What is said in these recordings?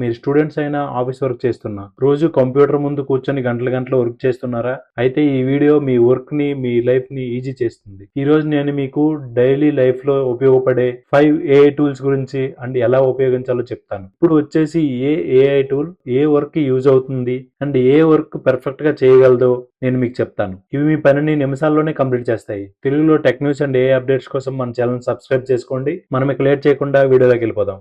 మీరు స్టూడెంట్స్ అయినా office work చేస్తున్నా రోజు కంప్యూటర్ ముందు కూర్చొని గంటల గంటలు వర్క్ చేస్తున్నారా? అయితే ఈ వీడియో మీ వర్క్ని మీ లైఫ్ని ఈజీ చేస్తుంది. ఈ రోజు నేను మీకు డైలీ లైఫ్లో ఉపయోగపడే ఫైవ్ ఏఐ టూల్స్ గురించి అండ్ ఎలా ఉపయోగించాలో చెప్తాను. ఇప్పుడు వచ్చేసి ఏ ఏఐ టూల్ ఏ వర్క్ యూజ్ అవుతుంది అండ్ ఏ వర్క్ పర్ఫెక్ట్గా చేయగలదో నేను మీకు చెప్తాను. ఇవి మీ పనిని నిమిషాల్లోనే కంప్లీట్ చేస్తాయి. తెలుగులో tech news and AI updates కోసం మన ఛానల్ సబ్స్క్రైబ్ చేసుకోండి. మనం ఇక లేట్ చేయకుండా వీడియోలోకి వెళ్ళిపోదాం.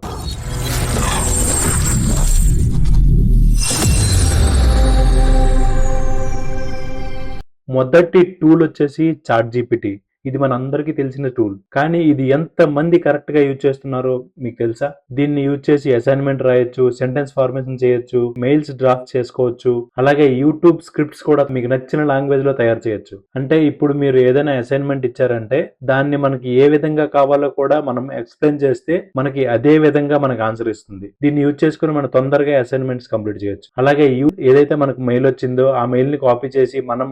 మొదటి టూల్ వచ్చేసి చాట్ జీపీటీ ఇది మన అందరికీ తెలిసిన టూల్ కానీ ఇది ఎంత మంది కరెక్ట్గా యూజ్ చేస్తున్నారో మీకు తెలుసా? దీన్ని యూజ్ చేసి అసైన్మెంట్ రాయొచ్చు సెంటెన్స్ ఫార్మేషన్ చేయొచ్చు మెయిల్స్ డ్రాఫ్ట్ చేసుకోవచ్చు అలాగే యూట్యూబ్ స్క్రిప్ట్స్ కూడా మీకు నచ్చిన లాంగ్వేజ్లో తయారు చేయొచ్చు. అంటే ఇప్పుడు మీరు ఏదైనా అసైన్మెంట్ ఇచ్చారంటే దాన్ని మనకి ఏ విధంగా కావాలో కూడా మనం ఎక్స్ప్లెయిన్ చేస్తే మనకి అదే విధంగా మనకు ఆన్సర్ ఇస్తుంది. దీన్ని యూజ్ చేసుకుని మనం తొందరగా అసైన్మెంట్స్ కంప్లీట్ చేయొచ్చు. అలాగే ఏదైతే మనకు మెయిల్ వచ్చిందో ఆ మెయిల్ని కాపీ చేసి మనం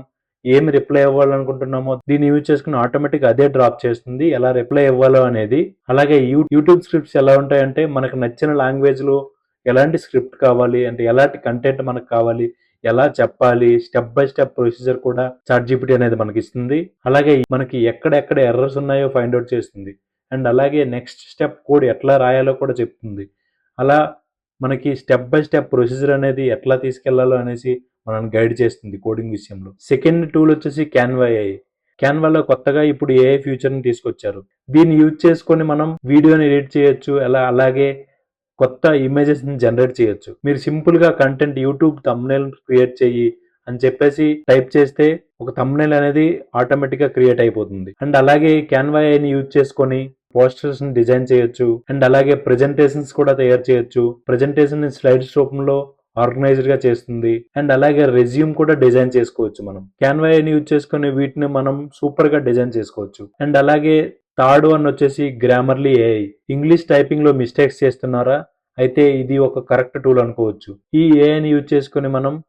ఏమి రిప్లై ఇవ్వాలనుకుంటున్నామో దీన్ని యూజ్ చేసుకుని ఆటోమేటిక్ అదే డ్రాప్ చేస్తుంది. ఎలా రిప్లై ఇవ్వాలో అనేది. అలాగే యూట్యూబ్ స్క్రిప్ట్స్ ఎలా ఉంటాయంటే మనకు నచ్చిన లాంగ్వేజ్లో ఎలాంటి స్క్రిప్ట్ కావాలి అంటే ఎలాంటి కంటెంట్ మనకు కావాలి ఎలా చెప్పాలి స్టెప్ బై స్టెప్ ప్రొసీజర్ కూడా చాట్ జీపీటీ అనేది మనకి ఇస్తుంది. అలాగే మనకి ఎక్కడెక్కడ ఎర్రర్స్ ఉన్నాయో ఫైండ్ అవుట్ చేస్తుంది. అండ్ అలాగే నెక్స్ట్ స్టెప్ కోడ్ ఎట్లా రాయాలో కూడా చెప్తుంది. అలా మనకి స్టెప్ బై స్టెప్ ప్రొసీజర్ అనేది ఎట్లా తీసుకెళ్ళాలో అనేసి మనల్ని గైడ్ చేస్తుంది కోడింగ్ విషయంలో. సెకండ్ టూల్ వచ్చేసి క్యాన్వా ఏఐ క్యాన్వాలో కొత్తగా ఇప్పుడు ఏఐ ఫ్యూచర్ని తీసుకొచ్చారు. దీన్ని యూజ్ చేసుకొని మనం వీడియోని ఎడిట్ చేయొచ్చు అలా అలాగే కొత్త ఇమేజెస్ని జనరేట్ చేయొచ్చు. మీరు సింపుల్గా కంటెంట్ యూట్యూబ్ తమ్నేల్ క్రియేట్ చెయ్యి అని చెప్పేసి టైప్ చేస్తే ఒక తమ్నేల్ అనేది ఆటోమేటిక్గా క్రియేట్ అయిపోతుంది. అండ్ అలాగే క్యాన్వా ని యూజ్ చేసుకొని పోస్టర్స్ని డిజైన్ చేయొచ్చు. అండ్ అలాగే ప్రెజెంటేషన్స్ కూడా తయారు చేయొచ్చు. ప్రెజెంటేషన్ని స్లైడ్స్ రూపంలో ఆర్గనైజ్డ్గా చేస్తుంది. అండ్ అలాగే రెజ్యూమ్ కూడా డిజైన్ చేసుకోవచ్చు మనం. క్యాన్వా అని యూజ్ చేసుకుని వీటిని మనం సూపర్గా డిజైన్ చేసుకోవచ్చు. అండ్ అలాగే థర్డ్ వన్ వచ్చేసి గ్రామర్లీ ఏఐ ఇంగ్లీష్ టైపింగ్లో మిస్టేక్స్ చేస్తున్నారా? అయితే ఇది ఒక కరెక్ట్ టూల్ అనుకోవచ్చు. ఈ ఏఐని యూజ్ చేసుకుని మనం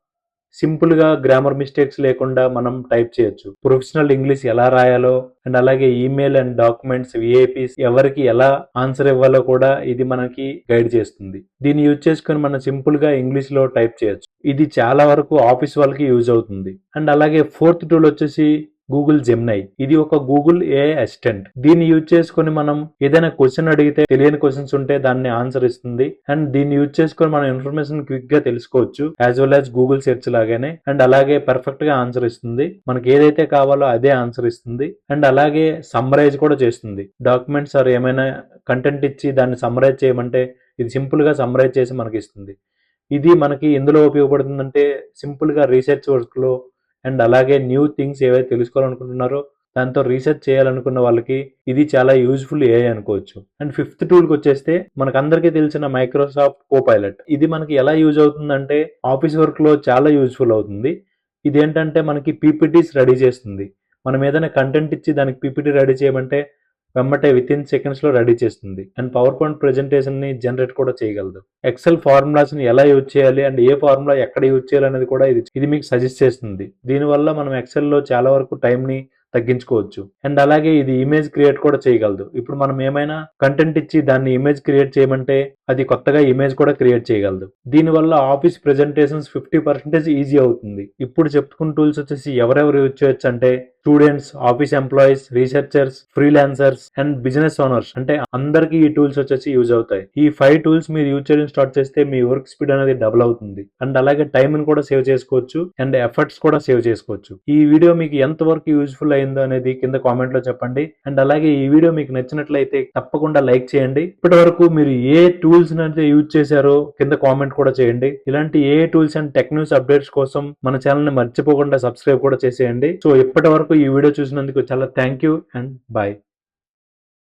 సింపుల్గా గ్రామర్ మిస్టేక్స్ లేకుండా మనం టైప్ చేయొచ్చు. ప్రొఫెషనల్ ఇంగ్లీష్ ఎలా రాయాలో అండ్ అలాగే ఈమెయిల్ అండ్ డాక్యుమెంట్స్ విఐపీస్ ఎవరికి ఎలా ఆన్సర్ ఇవ్వాలో కూడా ఇది మనకి గైడ్ చేస్తుంది. దీన్ని యూజ్ చేసుకుని మనం సింపుల్గా ఇంగ్లీష్లో టైప్ చేయొచ్చు. ఇది చాలా వరకు ఆఫీస్ వాళ్ళకి యూజ్ అవుతుంది. అండ్ అలాగే ఫోర్త్ టూల్ వచ్చేసి గూగుల్ జెమ్నై ఇది ఒక గూగుల్ ఏఐ అసిస్టెంట్ దీన్ని యూజ్ చేసుకుని మనం ఏదైనా క్వశ్చన్ అడిగితే తెలియని క్వశ్చన్స్ ఉంటే దాన్ని ఆన్సర్ ఇస్తుంది. అండ్ దీన్ని యూజ్ చేసుకుని మనం ఇన్ఫర్మేషన్ క్విక్గా తెలుసుకోవచ్చు as well as Google search లాగానే. అండ్ అలాగే పర్ఫెక్ట్గా ఆన్సర్ ఇస్తుంది. మనకి ఏదైతే కావాలో అదే ఆన్సర్ ఇస్తుంది. అండ్ అలాగే సమ్మరైజ్ కూడా చేస్తుంది. డాక్యుమెంట్స్ ఆర్ ఏమైనా కంటెంట్ ఇచ్చి దాన్ని సమ్మరైజ్ చేయమంటే ఇది సింపుల్గా సమ్మరైజ్ చేసి మనకి ఇస్తుంది. ఇది మనకి ఎందులో ఉపయోగపడుతుందంటే సింపుల్గా రీసెర్చ్ వర్క్లో అండ్ అలాగే న్యూ థింగ్స్ ఏవైతే తెలుసుకోవాలనుకుంటున్నారో దాంతో రీసెర్చ్ చేయాలనుకున్న వాళ్ళకి ఇది చాలా యూజ్ఫుల్ ఏ అనుకోవచ్చు. అండ్ ఫిఫ్త్ టూల్కి వచ్చేస్తే మనకు అందరికీ తెలిసిన మైక్రోసాఫ్ట్ కో పైలట్ ఇది మనకి ఎలా యూజ్ అవుతుందంటే ఆఫీస్ వర్క్లో చాలా యూజ్ఫుల్ అవుతుంది. ఇది ఏంటంటే మనకి పీపీటీస్ రెడీ చేస్తుంది. మనం ఏదైనా కంటెంట్ ఇచ్చి దానికి పీపీటీ రెడీ చేయమంటే వెమ్మటే విత్ ఇన్ సెకండ్స్లో రెడీ చేస్తుంది. అండ్ పవర్ పాయింట్ ప్రెజెంటేషన్ని జనరేట్ కూడా చేయగలదు. ఎక్సెల్ ఫార్ములాస్ని ఎలా యూజ్ చేయాలి? అండ్ ఏ ఫార్ములా ఎక్కడ యూజ్ చేయాలి అనేది కూడా ఇది ఇది మీకు సజెస్ట్ చేస్తుంది. దీనివల్ల మనం ఎక్సెల్లో చాలా వరకు టైం ని తగ్గించుకోవచ్చు. అండ్ అలాగే ఇది ఇమేజ్ క్రియేట్ కూడా చేయగలదు. ఇప్పుడు మనం ఏమైనా కంటెంట్ ఇచ్చి దాన్ని ఇమేజ్ క్రియేట్ చేయమంటే అది కొత్తగా ఇమేజ్ కూడా క్రియేట్ చేయగలదు. దీనివల్ల office presentations fifty percentage easy అవుతుంది. ఇప్పుడు చెప్పుకున్న టూల్స్ వచ్చేసి ఎవరెవరు యూజ్ చేయొచ్చు అంటే students office employees researchers freelancers and business owners. అంటే అందరికీ ఈ టూల్స్ వచ్చేసి యూజ్ అవుతాయి. ఈ ఫైవ్ టూల్స్ మీరు యూజ్ చేయడం స్టార్ట్ చేస్తే మీ వర్క్ స్పీడ్ అనేది డబుల్ అవుతుంది. అండ్ అలాగే టైం ని కూడా సేవ్ చేసుకోవచ్చు అండ్ ఎఫర్ట్స్ కూడా సేవ్ చేసుకోవచ్చు. ఈ వీడియో మీకు ఎంత వరకు యూజ్ఫుల్ అయిందో అనేది కింద కామెంట్లో చెప్పండి. అండ్ అలాగే ఈ వీడియో మీకు నచ్చినట్లయితే తప్పకుండా లైక్ చేయండి. ఇప్పటి వరకు మీరు ఏ టూల్స్ అయితే యూజ్ చేశారో కింద కామెంట్ కూడా చేయండి. ఇలాంటి AI tools and tech news updates కోసం మన ఛానల్ని మర్చిపోకుండా సబ్స్క్రైబ్ కూడా చేసేయండి. సో ఇప్పటి వరకు ఈ వీడియో చూసినందుకు చాలా థ్యాంక్ యూ అండ్ బాయ్